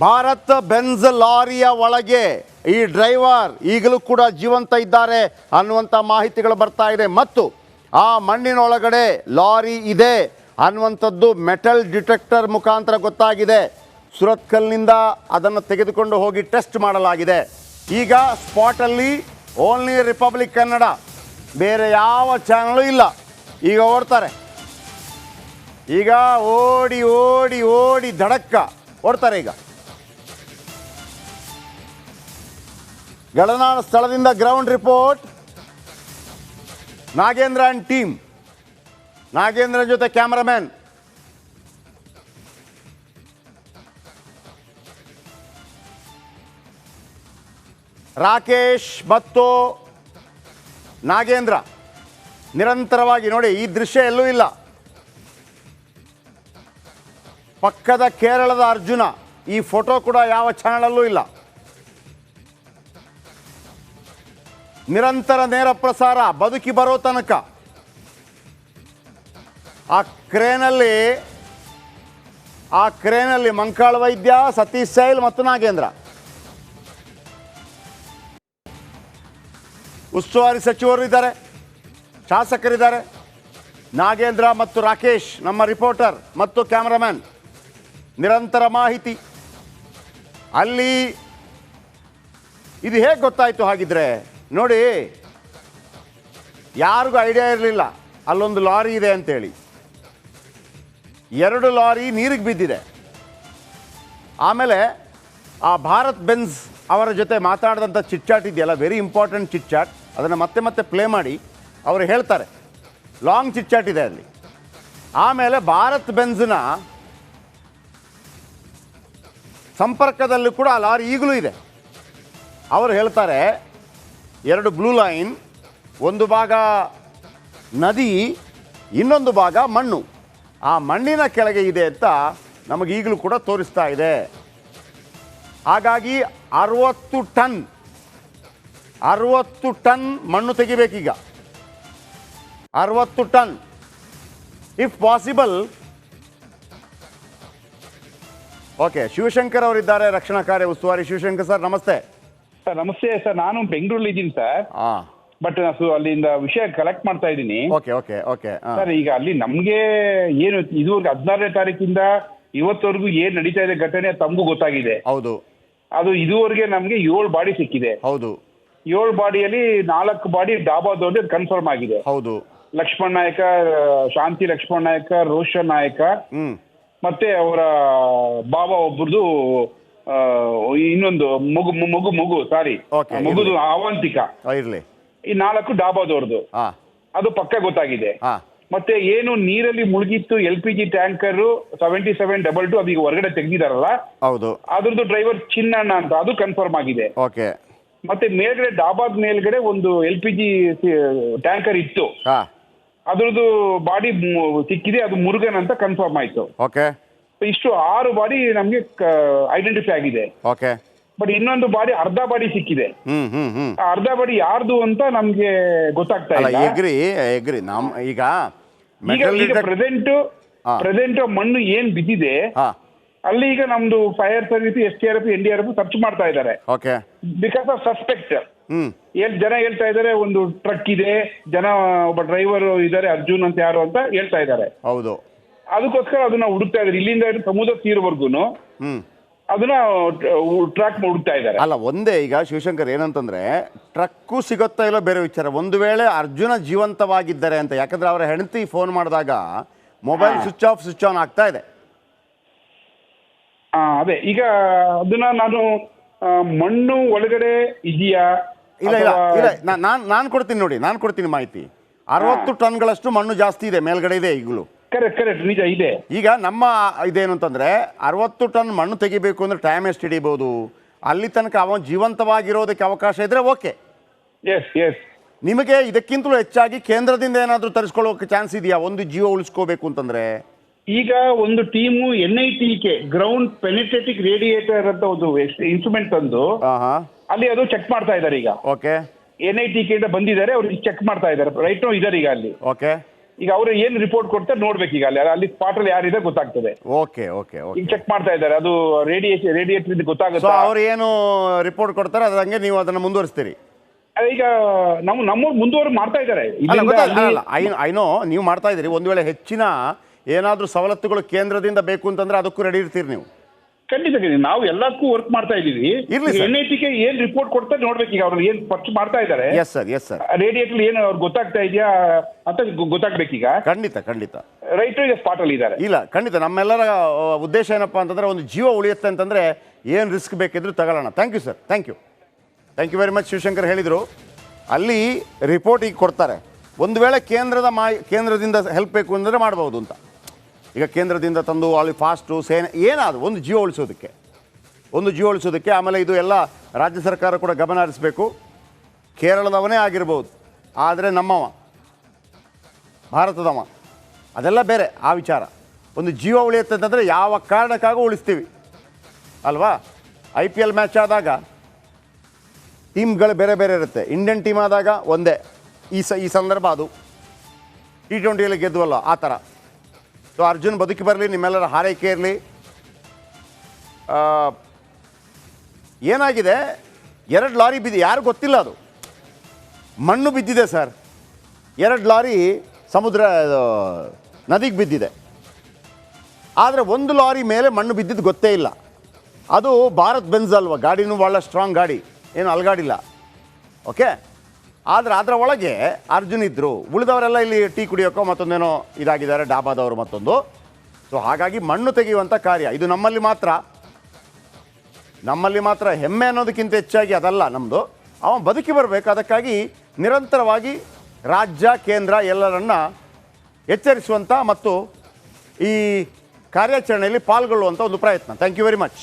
Bharat Benz ಲಾರಿಯ ಒಳಗೆ ಈ driver ಈಗಲೂ ಕೂಡ ಜೀವಂತ ಇದ್ದಾರೆ ಅನ್ನುವಂಥ ಮಾಹಿತಿಗಳು ಬರ್ತಾ ಇದೆ. ಮತ್ತು ಆ ಮಣ್ಣಿನೊಳಗಡೆ ಲಾರಿ ಇದೆ ಅನ್ನುವಂಥದ್ದು ಮೆಟಲ್ ಡಿಟೆಕ್ಟರ್ ಮುಖಾಂತರ ಗೊತ್ತಾಗಿದೆ. ಸುರತ್ಕಲ್ನಿಂದ ಅದನ್ನು ತೆಗೆದುಕೊಂಡು ಹೋಗಿ ಟೆಸ್ಟ್ ಮಾಡಲಾಗಿದೆ. ಈಗ ಸ್ಪಾಟಲ್ಲಿ ಓನ್ಲಿ ರಿಪಬ್ಲಿಕ್ ಕನ್ನಡ, ಬೇರೆ ಯಾವ ಚಾನಲು ಇಲ್ಲ. ಈಗ ಓಡ್ತಾರೆ. ಈಗ ಓಡಿ ಓಡಿ ಓಡಿ ಧಡಕ್ಕ ಓಡ್ತಾರೆ ಈಗ. ಗಳನಾಡ ಸ್ಥಳದಿಂದ ground report. Nagendra and team. Nagendra ಜೊತೆ ಕ್ಯಾಮರಾಮ್ಯಾನ್ ರಾಕೇಶ್ ಮತ್ತು ನಾಗೇಂದ್ರ. ನಿರಂತರವಾಗಿ ನೋಡಿ, ಈ ದೃಶ್ಯ ಎಲ್ಲೂ ಇಲ್ಲ. ಪಕ್ಕದ ಕೇರಳದ ಅರ್ಜುನ, ಈ ಫೋಟೋ ಕೂಡ ಯಾವ ಚಾನಲಲ್ಲೂ ಇಲ್ಲ. ನಿರಂತರ ನೇರ ಪ್ರಸಾರ, ಬದುಕಿ ಬರೋ ತನಕ. ಆ ಕ್ರೇನಲ್ಲಿ ಆ ಕ್ರೇನಲ್ಲಿ ಮಂಕಾಳ ವೈದ್ಯ, ಸತೀಶ್ ಸೈಲ್ ಮತ್ತು ನಾಗೇಂದ್ರ. ಉಸ್ತುವಾರಿ ಸಚಿವರು ಇದ್ದಾರೆ, ಶಾಸಕರಿದ್ದಾರೆ. ನಾಗೇಂದ್ರ ಮತ್ತು ರಾಕೇಶ್, ನಮ್ಮ ರಿಪೋರ್ಟರ್ ಮತ್ತು ಕ್ಯಾಮರಾಮ್ಯಾನ್ ನಿರಂತರ ಮಾಹಿತಿ. ಅಲ್ಲಿ, ಇದು ಹೇಗೆ ಗೊತ್ತಾಯಿತು ಹಾಗಿದ್ರೆ ನೋಡಿ, ಯಾರಿಗೂ ಐಡಿಯಾ ಇರಲಿಲ್ಲ. ಅಲ್ಲೊಂದು ಲಾರಿ ಇದೆ ಅಂತೇಳಿ. ಎರಡು ಲಾರಿ ನೀರಿಗೆ ಬಿದ್ದಿದೆ. ಆಮೇಲೆ ಆ ಭಾರತ್ ಬೆನ್ಸ್ ಅವರ ಜೊತೆ ಮಾತಾಡಿದಂಥ ಚಿಟ್ಚಾಟ್ ಇದೆಯಲ್ಲ ವೆರಿ ಇಂಪಾರ್ಟೆಂಟ್ ಚಿಟ್ಚಾಟ್ ಅದನ್ನು ಮತ್ತೆ ಮತ್ತೆ ಪ್ಲೇ ಮಾಡಿ, ಅವರು ಹೇಳ್ತಾರೆ. ಲಾಂಗ್ ಚಿಟ್ಚಾಟ್ ಇದೆ ಅಲ್ಲಿ. ಆಮೇಲೆ ಭಾರತ್ ಬೆನ್ಸ್ನ ಸಂಪರ್ಕದಲ್ಲೂ ಕೂಡ ಆ ಲಾರಿ ಈಗಲೂ ಇದೆ. ಅವರು ಹೇಳ್ತಾರೆ ಎರಡು ಬ್ಲೂ ಲೈನ್, ಒಂದು ಭಾಗ ನದಿ, ಇನ್ನೊಂದು ಭಾಗ ಮಣ್ಣು. ಆ ಮಣ್ಣಿನ ಕೆಳಗೆ ಇದೆ ಅಂತ ನಮಗೆ ಈಗಲೂ ಕೂಡ ತೋರಿಸ್ತಾ ಇದೆ. ಹಾಗಾಗಿ ಅರವತ್ತು ಟನ್ ಅರವತ್ತು ಟನ್ ಮಣ್ಣು ತೆಗಿಬೇಕೀಗ. ಅರವತ್ತು ton. If possible okay Shivashankar ಅವರಿದ್ದಾರೆ, ರಕ್ಷಣಾ ಕಾರ್ಯ ಉಸ್ತುವಾರಿ ಶಿವಶಂಕರ್ ಸರ್, ನಮಸ್ತೆ. ಸರ್ ನಮಸ್ತೆ ಸರ್ ನಾನು ಬೆಂಗಳೂರಲ್ಲಿ ಇದ್ದೀನಿ ಸರ್. ಬಟ್ ನಾನು ಅಲ್ಲಿಂದ ವಿಷಯ ಕಲೆಕ್ಟ್ ಮಾಡ್ತಾ ಇದ್ದೀನಿ. ಓಕೆ ಓಕೆ ಓಕೆ ಸರ್ ಈಗ ಅಲ್ಲಿ ನಮ್ಗೆ ಏನು ಇದುವರೆಗೆ ಹದಿನಾರನೇ ತಾರೀಕಿಂದ ಇವತ್ತವರೆಗೂ ಏನ್ ನಡೀತಾ ಇದೆ ಘಟನೆ ತಮಗೂ ಗೊತ್ತಾಗಿದೆ. ಹೌದು. ಅದು ಇದುವರೆಗೆ ನಮ್ಗೆ ಏಳು ಬಾಡಿ ಸಿಕ್ಕಿದೆ. ಹೌದು. ಏಳು ಬಾಡಿಯಲ್ಲಿ ನಾಲ್ಕು ಬಾಡಿ ಡಾಬಾದವ್ರದ್ದು ಕನ್ಫರ್ಮ್ ಆಗಿದೆ. ಹೌದು. ಲಕ್ಷ್ಮಣ್ ನಾಯಕ ಶಾಂತಿ ಲಕ್ಷ್ಮಣ್ ನಾಯಕ ರೋಷನ್ ನಾಯಕ. ಹ್ಮ್. ಮತ್ತೆ ಅವರ ಬಾಬಾ ಒಬ್ಬರದು ಇನ್ನೊಂದು ಮಗು ಮಗು ಮಗು ಸಾರಿ Okay, ಮಗುದು ಅವಂತಿಕ ಇರಲಿ. ಈ ನಾಲ್ಕು ಡಾಬಾದವ್ರದ್ದು ಹಾಂ ಅದು ಪಕ್ಕ ಗೊತ್ತಾಗಿದೆ. ಹಾಂ ಮತ್ತೆ ಏನು ನೀರಲ್ಲಿ ಮುಳುಗಿತ್ತು L P G tanker seventy seven double two ಅದೀಗ ಹೊರಗಡೆ ತೆಗೆದಿದಾರಲ್ಲ? ಹೌದು. ಅದ್ರದ್ದು ಡ್ರೈವರ್ ಚಿನ್ನಣ್ಣ ಅಂತ ಅದು ಕನ್ಫರ್ಮ್ ಆಗಿದೆ. ಓಕೆ. ಮತ್ತೆ ಮೇಲ್ಗಡೆ ಡಾಬಾದ್ ಮೇಲ್ಗಡೆ ಒಂದು ಎಲ್ ಪಿ ಜಿ ಟ್ಯಾಂಕರ್ ಇತ್ತು. ಹಾಂ. ಅದ್ರದ್ದು ಬಾಡಿ ಸಿಕ್ಕಿದೆ ಅದು ಮುರುಗನ್ ಅಂತ ಕನ್ಫರ್ಮ್ ಆಯ್ತು. ಓಕೆ. ಇಷ್ಟು ಆರು ಬಾಡಿ ನಮ್ಗೆ ಐಡೆಂಟಿಫೈ ಆಗಿದೆ. ಓಕೆ ಬಟ್ ಇನ್ನೊಂದು ಬಾಡಿ ಅರ್ಧ ಬಾಡಿ ಸಿಕ್ಕಿದೆ. ಹ್ಮ್ ಹ್ಮ್ ಹ್ಮ್. ಆ ಅರ್ಧ ಬಾಡಿ ಯಾರ್ದು ಅಂತ ನಮ್ಗೆ ಗೊತ್ತಾಗ್ತಾ ಅಲ್ಲ ಇಲ್ಲ. ಎಗ್ರಿ ಎಗ್ರಿ ನಮ್ ಈಗ ಈಗ ಮೆಟಲ್ ಈಗ ಪ್ರೆಸೆಂಟ್ ಹಾ. ಪ್ರೆಸೆಂಟ್ ಮಣ್ಣು ಏನ್ ಬಿದ್ದಿದೆ ಹಾ. ಅಲ್ಲಿ ಈಗ ನಮ್ದು fire service S T R F N D R F search ಮಾಡ್ತಾ ಇದ್ದಾರೆ. ಓಕೆ ಬಿಕಾಸ್ ಆಫ್ ಸಸ್ಪೆಕ್ಟ್ ಹ್ಮ್. ಏನ್ ಜನ ಹೇಳ್ತಾ ಇದ್ದಾರೆ ಒಂದು ಟ್ರಕ್ ಇದೆ ಜನ ಒಬ್ಬ ಡ್ರೈವರ್ ಇದ್ದಾರೆ ಅರ್ಜುನ್ ಅಂತ ಯಾರು ಅಂತ ಹೇಳ್ತಾ ಇದ್ದಾರೆ. ಹೌದು. ಅದಕ್ಕೋಸ್ಕರ ಅದನ್ನ ಹುಡುಕ್ತಾ ಇದ್ದಾರೆ ಇಲ್ಲಿಂದ ಹಿಡಿದು ಸಮುದ್ರ ತೀರವರೆಗೂ ಹ್ಮ್. ಅದನ್ನ ಟ್ರ್ಯಾಕ್ ಹುಡುಕ್ತಾ ಇದ್ದಾರೆ ಅಲ್ಲ ಒಂದೇ ಈಗ ಶಿವಶಂಕರ್ ಏನಂತಂದ್ರೆ ಟ್ರಕ್ಕು ಸಿಗುತ್ತಾ ಇಲ್ಲೋ ಬೇರೆ ವಿಚಾರ. ಒಂದು ವೇಳೆ ಅರ್ಜುನ ಜೀವಂತವಾಗಿದ್ದಾರೆ ಅಂತ ಯಾಕಂದ್ರೆ ಅವರ ಹೆಂಡತಿ ಫೋನ್ ಮಾಡಿದಾಗ mobile switch off switch on ಆಗ್ತಾ ಇದೆ. ಅದೇ. ಈಗ ಅದನ್ನ ನಾನು ಮಣ್ಣು ಒಳಗಡೆ ಇದೆಯಾ? ಇಲ್ಲ ಇಲ್ಲ ಇಲ್ಲ. ನಾನು ನಾನು ಕೊಡ್ತೀನಿ ನೋಡಿ ನಾನು ಕೊಡ್ತೀನಿ ಮಾಹಿತಿ. ಅರವತ್ತು ಟನ್ಗಳಷ್ಟು ಮಣ್ಣು ಜಾಸ್ತಿ ಇದೆ ಮೇಲ್ಗಡೆ ಇದೆ ಈಗಲೂ. ಕರೆಕ್ಟ್ ಕರೆಕ್ಟ್ ನಿಜ ಇದೆ. ಈಗ ನಮ್ಮ ಇದೇನು ಅಂತಂದ್ರೆ ಅರವತ್ತು ಟನ್ ಮಣ್ಣು ತೆಗಿಬೇಕು ಅಂದ್ರೆ ಟೈಮ್ ಎಷ್ಟು ಹಿಡಿಬೋದು? ಅಲ್ಲಿ ತನಕ ಅವನು ಜೀವಂತವಾಗಿರೋದಕ್ಕೆ ಅವಕಾಶ ಇದ್ರೆ ಓಕೆ ಎಸ್ ಎಸ್ ನಿಮಗೆ ಇದಕ್ಕಿಂತಲೂ ಹೆಚ್ಚಾಗಿ ಕೇಂದ್ರದಿಂದ ಏನಾದರೂ ತರಿಸ್ಕೊಳ್ಳೋಕೆ ಚಾನ್ಸ್ ಇದೆಯಾ? ಒಂದು ಜೀವ ಉಳಿಸ್ಕೋಬೇಕು ಅಂತಂದ್ರೆ? ಈಗ ಒಂದು team N I T K ground penetrating radiator ಅಂತ ಒಂದು ಇನ್ಸ್ಟ್ರೂಮೆಂಟ್ ತಂದು ಅಲ್ಲಿ ಅದು ಚೆಕ್ ಮಾಡ್ತಾ ಇದ್ದಾರೆ ಈಗ. Okay N I T K ಇಂದ ಬಂದಿದ್ದಾರೆ ಅವ್ರಿಗೆ ಚೆಕ್ ಮಾಡ್ತಾ ಇದ್ದಾರೆ. ರೈಟ್ ನೋ ಇದ್ದಾರೆ ಈಗ ಅಲ್ಲಿ. ಓಕೆ ಈಗ ಅವರು ಏನ್ ರಿಪೋರ್ಟ್ ಕೊಡ್ತಾರೆ ನೋಡ್ಬೇಕು ಈಗ ಅಲ್ಲಿ ಅಲ್ಲಿ ಸ್ಪಾಟ್ ಅಲ್ಲಿ ಯಾರಿದೆ ಗೊತ್ತಾಗ್ತದೆ. ಓಕೆ ಓಕೆ ಓಕೆ ಈಗ ಚೆಕ್ ಮಾಡ್ತಾ ಇದ್ದಾರೆ ಅದು ರೇಡಿಯೇಷನ್ ರೇಡಿಯೇಟರ್ ಇದು ಸೊ ಗೊತ್ತಾಗುತ್ತೆ ಅವ್ರು ಏನು ರಿಪೋರ್ಟ್ ಕೊಡ್ತಾರೆ ಅದಂಗೆ ಹಂಗೆ ನೀವು ಅದನ್ನ ಮುಂದುವರಿಸ್ತೀರಿ. ಈಗ ನಮ್ಮ ನಮ್ಮ ಮುಂದುವರೆ ಮಾಡ್ತಾ ಇದ್ದಾರೆ. ಅಲ್ಲ ಇಲ್ಲಿಂದ ಗೊತ್ತಾಯ್ತು. ಅಲ್ಲಿ- ಅಲ್ಲ ಐ ಐನೋ ನೀವು ಮಾಡ್ತಾ ಇದ್ದೀರಿ. ಒಂದು ವೇಳೆ ಹೆಚ್ಚಿನ ಏನಾದರೂ ಸವಲತ್ತುಗಳು ಕೇಂದ್ರದಿಂದ ಬೇಕು ಅಂತಂದ್ರೆ ಅದಕ್ಕೂ ರೆಡಿ ಇರ್ತೀರಿ ನೀವು. ಖಂಡಿತ. ನಾವು ಎಲ್ಲಕ್ಕೂ ವರ್ಕ್ ಮಾಡ್ತಾ ಇದೀವಿ. ಎನ್ ಐ ಟಿಗೆ ಏನ್ ರಿಪೋರ್ಟ್ ಕೊಡ್ತಾರೆ ನೋಡ್ಬೇಕು ಈಗ ಅವ್ರು ಏನ್ ಖರ್ಚು ಮಾಡ್ತಾ ಇದಾರೆ yes sir yes sir radiator ಏನು ಅವ್ರು ಗೊತ್ತಾಗ್ತಾ ಇದೆಯಾ ಅಂತ ಗೊತ್ತಾಗ್ಬೇಕೀಗ. ಖಂಡಿತ ಖಂಡಿತ. ರೈತರು ಈಗ ಸ್ಪಾಟ್ ಅಲ್ಲಿ ಇದ್ದಾರೆ. ಇಲ್ಲ ಖಂಡಿತ. ನಮ್ಮೆಲ್ಲರ ಉದ್ದೇಶ ಏನಪ್ಪ ಅಂತಂದ್ರೆ ಒಂದು ಜೀವ ಉಳಿಯುತ್ತೆ ಅಂತಂದ್ರೆ ಏನು ರಿಸ್ಕ್ ಬೇಕಿದ್ರು ತಗೊಳ್ಳೋಣ. Thank you sir thank you thank you very much Shivashankar ಹೇಳಿದರು. ಅಲ್ಲಿ ರಿಪೋರ್ಟ್ ಈಗ ಕೊಡ್ತಾರೆ. ಒಂದು ವೇಳೆ ಕೇಂದ್ರದ ಮಾ ಕೇಂದ್ರದಿಂದ ಹೆಲ್ಪ್ ಬೇಕು ಅಂದರೆ ಮಾಡ್ಬೋದು ಅಂತ. ಈಗ ಕೇಂದ್ರದಿಂದ ತಂದು ಅಲ್ಲಿ ಫಾಸ್ಟು ಸೇನೆ, ಏನಾದ್ರು ಒಂದು ಜೀವ ಉಳಿಸೋದಕ್ಕೆ. ಒಂದು ಜೀವ ಉಳಿಸೋದಕ್ಕೆ ಆಮೇಲೆ ಇದು ಎಲ್ಲ ರಾಜ್ಯ ಸರ್ಕಾರ ಕೂಡ ಗಮನ ಹರಿಸಬೇಕು. ಕೇರಳದವನೇ ಆಗಿರ್ಬೋದು, ಆದರೆ ನಮ್ಮವ, ಭಾರತದವ, ಅದೆಲ್ಲ ಬೇರೆ, ಆ ವಿಚಾರ. ಒಂದು ಜೀವ ಉಳಿಯುತ್ತೆ ಅಂತಂದರೆ ಯಾವ ಕಾರಣಕ್ಕಾಗೂ ಉಳಿಸ್ತೀವಿ. ಅಲ್ವಾ? ಐ ಪಿ ಎಲ್ ಮ್ಯಾಚ್ ಆದಾಗ ಟೀಮ್ಗಳು ಬೇರೆ ಬೇರೆ ಇರುತ್ತೆ. ಇಂಡಿಯನ್ ಟೀಮ್ ಆದಾಗ ಒಂದೇ. ಈ ಸ, ಈ ಸಂದರ್ಭ ಅದು. ಟಿ ಟ್ವೆಂಟಿಯಲ್ಲಿ ಗೆದ್ದುವಲ್ಲ ಆ ಥರ ಸೊ ಅರ್ಜುನ್ ಬದುಕಿ ಬರಲಿ, ನಿಮ್ಮೆಲ್ಲರ ಹಾರೈಕೆ ಇರಲಿ. ಏನಾಗಿದೆ? ಎರಡು ಲಾರಿ ಬಿದ್ದು, ಯಾರು ಗೊತ್ತಿಲ್ಲ ಅದು. ಮಣ್ಣು ಬಿದ್ದಿದೆ ಸರ್. ಎರಡು ಲಾರಿ ಸಮುದ್ರ ನದಿಗೆ ಬಿದ್ದಿದೆ. ಆದರೆ ಒಂದು ಲಾರಿ ಮೇಲೆ ಮಣ್ಣು ಬಿದ್ದಿದ್ದು ಗೊತ್ತೇ ಇಲ್ಲ. ಅದು ಭಾರತ್ ಬೆನ್ಸ್ ಅಲ್ವಾ? ಗಾಡಿನೂ ಭಾಳ ಸ್ಟ್ರಾಂಗ್ ಗಾಡಿ. ಏನು ಅಲ್ಗಾಡಿಲ್ಲ. ಓಕೆ ಆದರೆ ಅದರ ಒಳಗೆ ಅರ್ಜುನ್ ಇದ್ದರು ಉಳಿದವರೆಲ್ಲ ಇಲ್ಲಿ ಟೀ ಕುಡಿಯೋಕ್ಕೋ ಮತ್ತೊಂದೇನೋ ಇದಾಗಿದ್ದಾರೆ, ಡಾಬಾದವರು ಮತ್ತೊಂದು. ಸೊ ಹಾಗಾಗಿ ಮಣ್ಣು ತೆಗೆಯುವಂಥ ಕಾರ್ಯ. ಇದು ನಮ್ಮಲ್ಲಿ ಮಾತ್ರ. ನಮ್ಮಲ್ಲಿ ಮಾತ್ರ ಹೆಮ್ಮೆ ಅನ್ನೋದಕ್ಕಿಂತ ಹೆಚ್ಚಾಗಿ ಅದಲ್ಲ ನಮ್ಮದು ಅವ ಬದುಕಿ ಬರಬೇಕು. ಅದಕ್ಕಾಗಿ ನಿರಂತರವಾಗಿ ರಾಜ್ಯ, ಕೇಂದ್ರ ಎಲ್ಲರನ್ನ ಎಚ್ಚರಿಸುವಂಥ ಮತ್ತು ಈ ಕಾರ್ಯಾಚರಣೆಯಲ್ಲಿ ಪಾಲ್ಗೊಳ್ಳುವಂಥ ಒಂದು ಪ್ರಯತ್ನ. Thank you very much